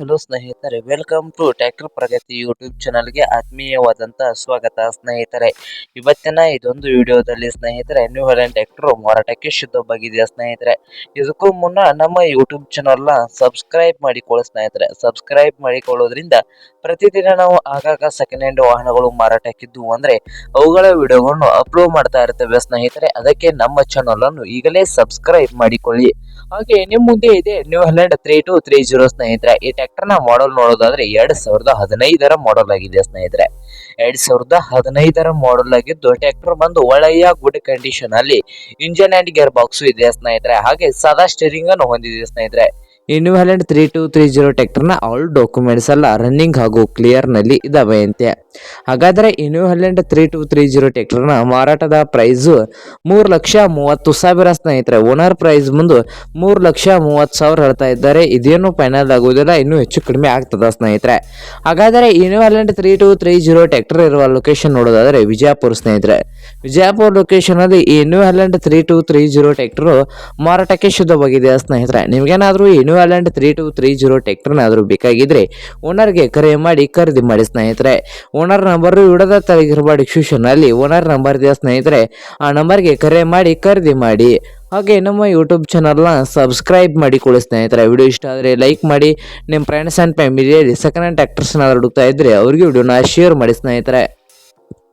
Hello ಸ್ನೇಹಿತರೆ welcome to tractor Pragati YouTube ಚಾನಲ್ಗೆ ಆತ್ಮೀಯವಾದಂತಹ ಸ್ವಾಗತ ಸ್ನೇಹಿತರೆ. ಇವತ್ತಿನ ಇದೊಂದು ವಿಡಿಯೋದಲ್ಲಿ ಸ್ನೇಹಿತರೆ ನ್ಯೂ ಹ್ಯಾಲೆಂಡ್ ಟ್ರ್ಯಾಕ್ಟರ್ ಮಾರಾಟಕ್ಕೆ ಶುದ್ಧವಾಗಿದೆ ಸ್ನೇಹಿತರೆ? ಇದಕ್ಕೂ ಮುನ್ನ ನಮ್ಮ ಯೂಟ್ಯೂಬ್ ಚಾನಲ್ನ ಸಬ್ಸ್ಕ್ರೈಬ್ ಮಾಡಿಕೊಳ್ಳಿ ಸ್ನೇಹಿತರೆ. ಸಬ್ಸ್ಕ್ರೈಬ್ ಮಾಡಿಕೊಳ್ಳೋದ್ರಿಂದ ಪ್ರತಿದಿನ ನಾವು ಆಗಾಗ ಸೆಕೆಂಡ್ ಹ್ಯಾಂಡ್ ವಾಹನಗಳು ಮಾರಾಟಕ್ಕಿದ್ದು ಅಂದರೆ ಅವುಗಳ ವಿಡಿಯೋಗಳನ್ನು ಅಪ್ಲೋಡ್ ಮಾಡ್ತಾ ಇರ್ತೇವೆ ಸ್ನೇಹಿತರೆ. ಅದಕ್ಕೆ ನಮ್ಮ ಚಾನಲನ್ನು ಈಗಲೇ ಸಬ್ಸ್ಕ್ರೈಬ್ ಮಾಡಿಕೊಳ್ಳಿ. ಹಾಗೆ ನಿಮ್ ಮುಂದೆ ಇದೆ new Holland three two three zero ಸ್ನೇಹಿತರೆ. ಈ ಟ್ರ್ಯಾಕ್ಟರ್ನ ಮಾಡಲ್ ನೋಡೋದಾದ್ರೆ ಎರಡ್ ಸಾವಿರದ ಹದಿನೈದರ ಮಾಡಲ್ ಆಗಿದೆ ಸ್ನೇಹಿತರೆ. ಎರಡ್ ಸಾವಿರದ ಹದಿನೈದರ ಮಾಡಲ್ ಆಗಿದ್ದು ಟ್ರ್ಯಾಕ್ಟರ್ ಬಂದು ಒಳ್ಳೆಯ ಗುಡ್ ಕಂಡೀಷನ್ ಅಲ್ಲಿ ಇಂಜನ್ ಅಂಡ್ ಗೇರ್ ಬಾಕ್ಸ್ ಇದೆ ಸ್ನೇಹಿತರೆ. ಹಾಗೆ ಸದಾ ಸ್ಟೀರಿಂಗ್ ಅನ್ನು ಹೊಂದಿದೆ ಸ್ನೇಹಿತರೆ. Holland three two three zero ಟ್ಯಾಕ್ಟರ್ನ all documents ಎಲ್ಲ ರನ್ನಿಂಗ್ ಹಾಗೂ ಕ್ಲಿಯರ್ನಲ್ಲಿ ನಲ್ಲಿ ಹಾಗಾದರೆ ಅಂತೆ. ಹಾಗಾದ್ರೆ Holland three two three zero ಟ್ಯಾಕ್ಟರ್ನ ಮಾರಾಟದ ಪ್ರೈಸು ಮೂರು ಲಕ್ಷ ಮೂವತ್ತು ಸಾವಿರ ಸ್ನೇಹಿತರೆ ಓನರ್ ಪ್ರೈಸ್ ಮುಂದೆ ಮೂರು ಲಕ್ಷ ಮೂವತ್ತು ಸಾವಿರ ಹೇಳ್ತಾ ಇದ್ದಾರೆ. ಇದೇನು ಫೈನಲ್ ಆಗುವುದಿಲ್ಲ, ಇನ್ನೂ ಹೆಚ್ಚು ಕಡಿಮೆ ಆಗ್ತದೆ ಸ್ನೇಹಿತರೆ. ಹಾಗಾದರೆ ಇನ್ವ್ಯಾಲೆಂಟ್ three two three zero tractor ಇರುವ ಲೊಕೇಶನ್ ನೋಡೋದಾದರೆ ವಿಜಯಪುರ ಸ್ನೇಹಿತರೆ. ವಿಜಯಪುರ ಲೊಕೇಶನಲ್ಲಿ ಈ ಇನ್ವ್ಯಾಲೆಂಟ್ three two three zero tractor ಮಾರಾಟಕ್ಕೆ ಶುದ್ಧವಾಗಿದೆ ಸ್ನೇಹಿತರೆ. ನಿಮಗೇನಾದರೂ ಈ new three two three zero ಟ್ಯಾಕ್ಟರ್ನಾದರೂ ಬೇಕಾಗಿದ್ರೆ ಓನರ್ಗೆ ಕರೆ ಮಾಡಿ ಖರೀದಿ ಮಾಡಿ ಸ್ನೇಹಿತರೆ. ಓನರ್ ನಂಬರ್ ಇಡದ ತೆರಗಿರುವ ಡಿಸ್ಕ್ರಿಪ್ಷನ್ನಲ್ಲಿ ಓನರ್ ನಂಬರ್ ಇದೆ ಸ್ನೇಹಿತರೆ. ಆ ನಂಬರ್ಗೆ ಕರೆ ಮಾಡಿ ಖರೀದಿ ಮಾಡಿ. ಹಾಗೆ ನಮ್ಮ ಯೂಟ್ಯೂಬ್ ಚಾನಲ್ನ ಸಬ್ಸ್ಕ್ರೈಬ್ ಮಾಡಿಕೊಳ್ಳಿ ಸ್ನೇಹಿತರೆ. ವಿಡಿಯೋ ಇಷ್ಟ ಆದರೆ ಲೈಕ್ ಮಾಡಿ. ನಿಮ್ಮ ಫ್ರೆಂಡ್ಸ್ ಆ್ಯಂಡ್ ಫ್ಯಾಮಿಲಿಯಲ್ಲಿ ಸೆಕೆಂಡ್ ಆ್ಯಂಡ್ ಆ್ಯಕ್ಟರ್ಸ್ನಾದ್ರೂ ಹುಡುಕ್ತಾ ಇದ್ದರೆ ಅವ್ರಿಗೆ ವಿಡಿಯೋನ ಶೇರ್ ಮಾಡಿ ಸ್ನೇಹಿತರೆ.